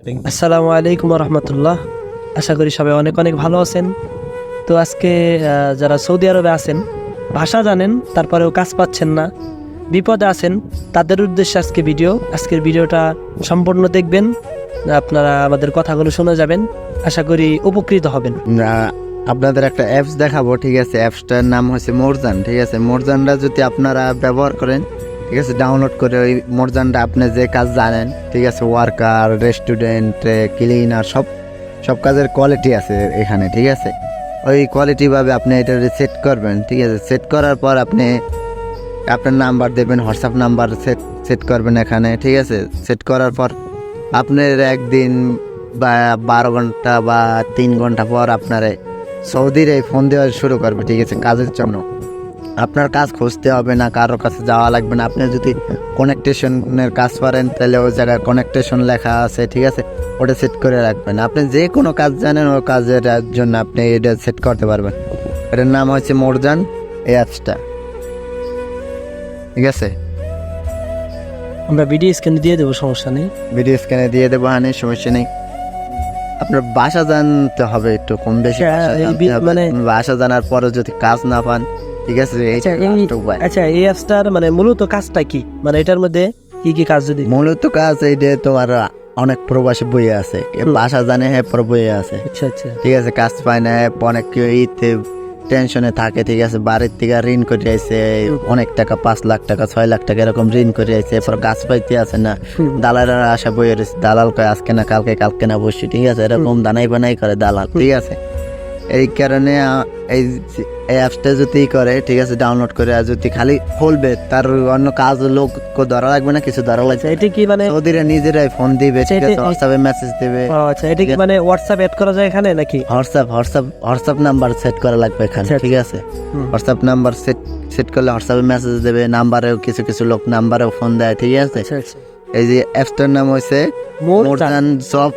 আসসালামু আলাইকুম রহমতুল্লাহ আশা করি সবাই অনেক অনেক ভালো আছেন। তো আজকে যারা সৌদি আরবে আছেন, ভাষা জানেন, তারপরেও কাজ পাচ্ছেন না, বিপদে আছেন, তাদের উদ্দেশ্যে আজকে ভিডিও। আজকের ভিডিওটা সম্পূর্ণ দেখবেন, আপনারা আমাদের কথাগুলো শুনে যাবেন। আশা করি উপকৃত হবেন। আপনাদের একটা অ্যাপস দেখাবো, ঠিক আছে? অ্যাপসটার নাম হচ্ছে মোরজান, ঠিক আছে? মোরজানটা যদি আপনারা ব্যবহার করেন ঠিক আছে? ডাউনলোড করে ওই মোরজানটা আপনি যে কাজ জানেন, ঠিক আছে? ওয়ার্কার রেস্টুরেন্ট ক্লিনার সব সব কাজের কোয়ালিটি আছে এখানে, ঠিক আছে? ওই কোয়ালিটিভাবে আপনি এটা সেট করবেন, ঠিক আছে? সেট করার পর আপনি আপনার নাম্বার দেবেন হোয়াটসঅ্যাপ নাম্বার সেট সেট করবেন এখানে, ঠিক আছে? সেট করার পর আপনার একদিন বা বারো ঘণ্টা বা তিন ঘণ্টা পর আপনার সৌদির এই ফোন দেওয়া শুরু করবে, ঠিক আছে? কাজের জন্য। আপনার কাজ খুঁজতে হবে না কারোর কাছে যাওয়া লাগবে না। আপনি যদি কানেকটেশনের কাজ পারেন তাহলে ওই জায়গায় কানেকটেশন লেখা আছে ঠিক আছে? ওটা সেট করে রাখবেন। আপনি যে কোনো কাজ জানেন ওই কাজের জন্য আপনি এটা সেট করতে পারবেন। এটার নাম হচ্ছে মোরজান এই অ্যাপসটা ঠিক আছে? আমরা ভিডিও স্ক্রিনে দিয়ে দেবো সমস্যা নেই। ভিডিও স্ক্যানে দিয়ে দেবো হানি সমস্যা নেই। আপনার বাসা জানতে হবে একটু কম বেশি হবে। মানে- বাসা জানার পরে যদি কাজ না পান ঠিক আছে আচ্ছা এই আচ্ছা এই অ্যাপসটার মানে মূলত কাজটা কি? মানে এটার মধ্যে কি কি কাজ যদি মূলত কাজ এই যে তোমার অনেক প্রবাসী বই আছে। বাসা জানে হ্যাঁ পর বই আছে। আচ্ছা আচ্ছা। ঠিক আছে কাজ পায় না অনেক কেউ ইতে টেনশনে থাকে ঠিক আছে বাড়ির থেকে ঋণ করে আইছে অনেক টাকা পাঁচ লাখ টাকা ছয় লাখ টাকা এরকম ঋণ করে আইছে এরপর গাছ পাইতে আছে না। দালালের আশা বই রয়েছে দালাল কয় আজকে না কালকে কালকে না বসছি ঠিক আছে এরকম দানাই বানাই করে দালাল ঠিক আছে। এই কারণে এই এই অ্যাপসটা যদি করে ঠিক আছে ডাউনলোড করে আর যদি খালি খুলবে তার অন্য কাজ লোক ধরা লাগবে না কিছু ধরা লাগবে আচ্ছা এটা কি মানে ওদের নিজেরাই ফোন দিবে ঠিক আচ্ছা, আছে হোয়াটসঅ্যাপে মেসেজ দেবে। আচ্ছা এটা কি মানে হোয়াটসঅ্যাপ অ্যাড করা যায় এখানে নাকি? WhatsApp WhatsApp WhatsApp number set করা লাগবে এখানে আচ্ছা, ঠিক আছে। হোয়াটসঅ্যাপ নাম্বার সেট সেট করলে হোয়াটসঅ্যাপে মেসেজ দেবে নাম্বারেও কিছু কিছু লোক নাম্বারেও ফোন দেয় ঠিক আছে? আচ্ছা আচ্ছা। এই যে অ্যাপসটার নাম হয়েছে মোর জব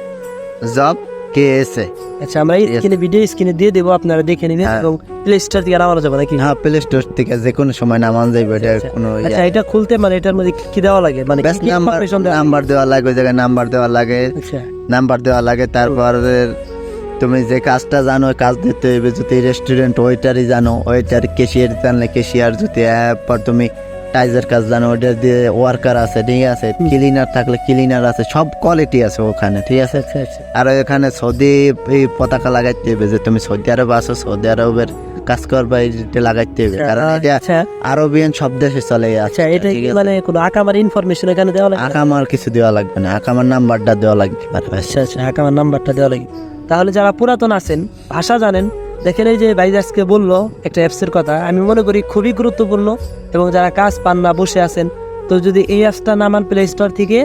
জব কে এস আচ্ছা আমরা. স্ক্রিনে ভিডিও স্ক্রিনে দিয়ে দেবো আপনারা দেখে নেবেন হ্যাঁ। এবং প্লে স্টোর থেকে নামানো যাবে নাকি হ্যাঁ প্লে স্টোর থেকে যে কোনো সময় নামান যাইবে এটা আচ্ছা। কোনো ইয়ে আচ্ছা এটা খুলতে মানে এটার মধ্যে কি- দেওয়া লাগে মানে নাম্বার? নাম্বার দেওয়া লাগে ওই জায়গায় নাম্বার দেওয়া লাগে আচ্ছা নাম্বার দেওয়া লাগে তারপর তুমি যে কাজটা জানো কাজ দিতে হইবে যদি রেস্টুরেন্ট ওয়েটারই জানো ওয়েটার কেশিয়ার জানলে কেশিয়ার যদি এরপর তুমি টাইজের কাজ জানো ওটা দিয়ে ওয়ার্কার আছে ঠিক আছে? ক্লিনার থাকলে ক্লিনার আছে সব কোয়ালিটি আছে ওখানে ঠিক আছে? আচ্ছা আচ্ছা। আর এখানে সৌদি এই পতাকা লাগাইতে হবে যে তুমি সৌদি আরব আছো সৌদি আরবের কাজ করবা এটা লাগাইতে হবে। কারণ এটা আচ্ছা। আরবিয়ান সব দেশে চলে আছে আচ্ছা এটা? মানে কোনো আকামার ইনফরমেশন এখানে দেওয়া লাগে আকামার কিছু দেওয়া লাগবে না আকামার নাম্বারটা দেওয়া লাগবে আচ্ছা আচ্ছা আকামার নাম্বারটা দেওয়া লাগে তাহলে যারা পুরাতন আছেন ভাষা জানেন দেখেন এই যে ভাইজ আজকে বলল একটা অ্যাপসের কথা। আমি মনে করি খুবই গুরুত্বপূর্ণ এবং যারা কাজ পান না, বসে আছেন, তো যদি এই অ্যাপসটা নামান প্লে স্টোর থেকে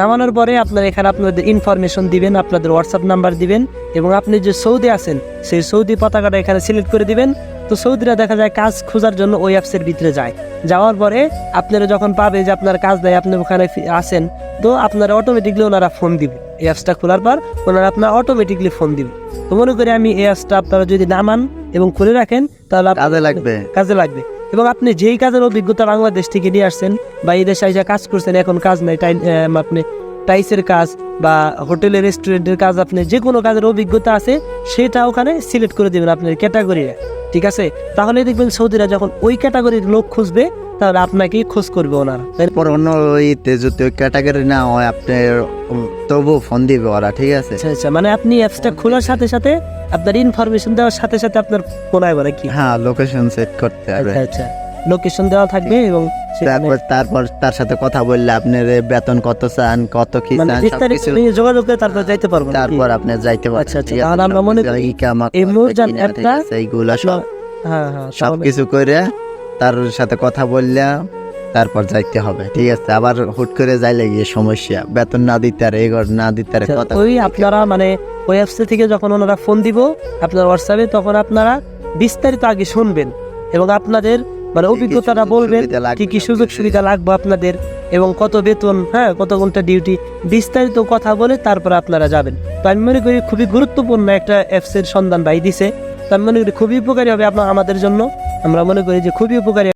নামানোর পরে আপনারা এখানে আপনাদের ইনফরমেশন দিবেন, আপনাদের হোয়াটসঅ্যাপ নাম্বার দিবেন এবং আপনি যে সৌদি আছেন, সেই সৌদি পতাকাটা এখানে সিলেক্ট করে দিবেন। তো সৌদিরা দেখা যায় কাজ খোঁজার জন্য ওই অ্যাপসের ভিতরে যায়। যাওয়ার পরে আপনারা যখন পাবে যে আপনার কাজ দেয় আপনি ওখানে আসেন তো আপনারা অটোমেটিকলি ওনারা ফোন দিবে এই অ্যাপসটা খোলার পর ওনারা আপনার অটোমেটিকলি ফোন দিবে। তো মনে করি আমি এই অ্যাপসটা আপনারা যদি নামান এবং খুলে রাখেন তাহলে কাজে লাগবে। কাজে লাগবে। এবং আপনি যেই কাজের অভিজ্ঞতা বাংলাদেশ থেকে নিয়ে আসছেন বা এই দেশে এসে কাজ করছেন এখন কাজ নাই টাই আপনি টাইসের কাজ বা হোটেলের রেস্টুরেন্টের কাজ আপনি যে কোনো কাজের অভিজ্ঞতা আছে সেটা ওখানে সিলেক্ট করে দেবেন আপনার ক্যাটাগরি ঠিক আছে? তাহলে দেখবেন সৌদিরা যখন ওই ক্যাটাগরির লোক খুঁজবে তাহলে আপনাকেই খোঁজ করবে ওনারা। তাই এরপর অন্য ইতে যদি ওই ক্যাটাগরি না হয় আপনি তবু ফোন দিবে ওরা ঠিক আছে? আচ্ছা আচ্ছা মানে আপনি অ্যাপসটা খোলার সাথে সাথে আপনার ইনফরমেশন দেওয়ার সাথে সাথে আপনার ফোন আসবে নাকি? হ্যাঁ লোকেশন সেট করতে হবে। আচ্ছা আচ্ছা লোকেশন দেওয়া থাকবে এবং তারপর তারপর তার সাথে কথা বললে আপনার বেতন কত চান কত কি মানে চান যোগাযোগ করে তারপর যাইতে পারব? তারপর আপনি যাইতে পারেন আচ্ছা, আচ্ছা, তাহলে আমরা মনে করি এই ঠিক অ্যাপটা- এইগুলা সব। হ্যাঁ হ্যাঁ সব কিছু করে তার সাথে কথা বললে তারপর যাইতে হবে ঠিক আছে? আবার হুট করে যাইলে গিয়ে সমস্যা। বেতন না দিতে আর এগর না দিতে আর আচ্ছা, কথা। ওই আপনারা মানে ওই অ্যাপস থেকে যখন ওনারা ফোন দিব আপনার হোয়াটসঅ্যাপে তখন আপনারা বিস্তারিত আগে শুনবেন এবং আপনাদের মানে অভিজ্ঞতাটা বলবেন কি কি সুযোগ সুবিধা লাগবে আপনাদের এবং কত বেতন হ্যাঁ কত ঘণ্টা ডিউটি বিস্তারিত কথা বলে তারপর আপনারা যাবেন। তো আমি মনে করি খুবই গুরুত্বপূর্ণ একটা অ্যাপসের সন্ধান ভাই দিছে। তো আমি মনে করি খুবই উপকারী হবে আপনার আমাদের জন্য। আমরা মনে করি যে খুবই উপকারী